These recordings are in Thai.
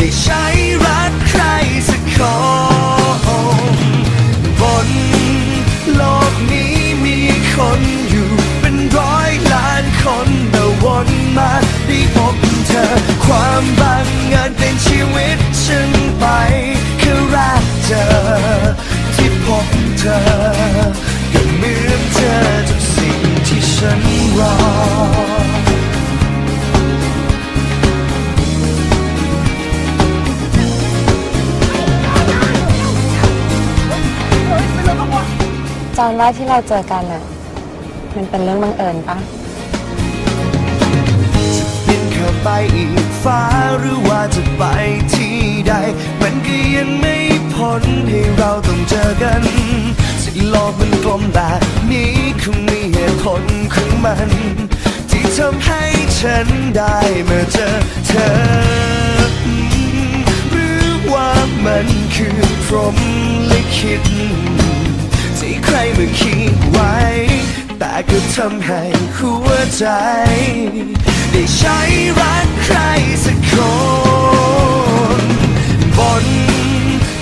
ได้ใช้รักใครสักคน จอนว่าที่เราเจอกันอะมันเป็นเรื่องบังเอิญปะจะบินเข้าไปอีกฟ้าหรือว่าจะไปที่ใด มันก็ยังไม่พ้นให้เราต้องเจอกันที่โลกมันกลมแบบนี้คงมีเหตุผลของมัน ที่ทำให้ฉันได้มาเจอเธอ หรือว่ามันคือพรหมลิขิต มาคิดไว้ แต่ก็ทำให้หัวใจ ได้ใช้รักใครสักคน บน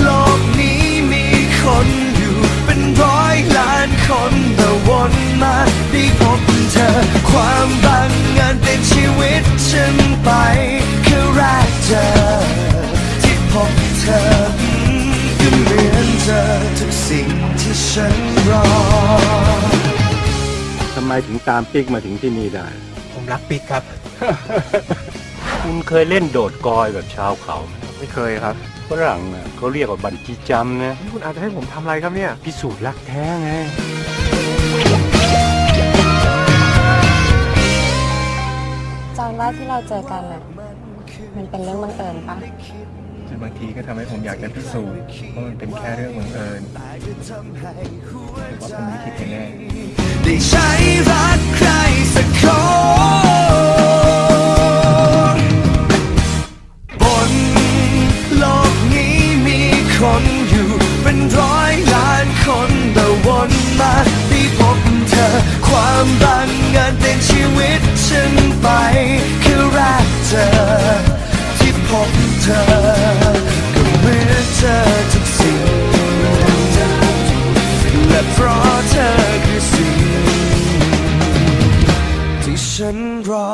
โลกนี้มีคนอยู่เป็นร้อยล้านคนแต่วนมาได้พบเธอ ความบังเอิญเป็นชีวิตฉันไป คือรักเธอที่พบเธอ ฉันรอทำไมถึงตามปิ๊กมาถึงที่นี่ได้ ผมรักปิ๊กครับ คุณเคยเล่นโดดกอยแบบชาวเขาไหมไม่เคยครับฝรั่งน่ะเขาเรียกว่าบันจีจัมป์นะนี่คุณอาจจะให้ผมทำอะไรครับเนี่ย พิสูจน์รักแท้ไงจอนว่าที่เราเจอกันอะมันเป็นเรื่องบังเอิญปะ จนบางทีก็ทำให้ผมอยากจะพิสูจน์ว่ามันเป็นแค่เรื่องบังเอิญหรือว่าผมไม่ผิดแน่ได้ใช้รักใครสักคนบนโลกนี้มีคนอยู่เป็นร้อยล้านคนแต่วนมาได้พบเธอ ความบังเอิญเป็นชีวิตฉันไป คือรักเธอที่พบ เธอก็เหมือนเธอทุกสิ่งและเพราะเธอคือสิ่งที่ฉันรอ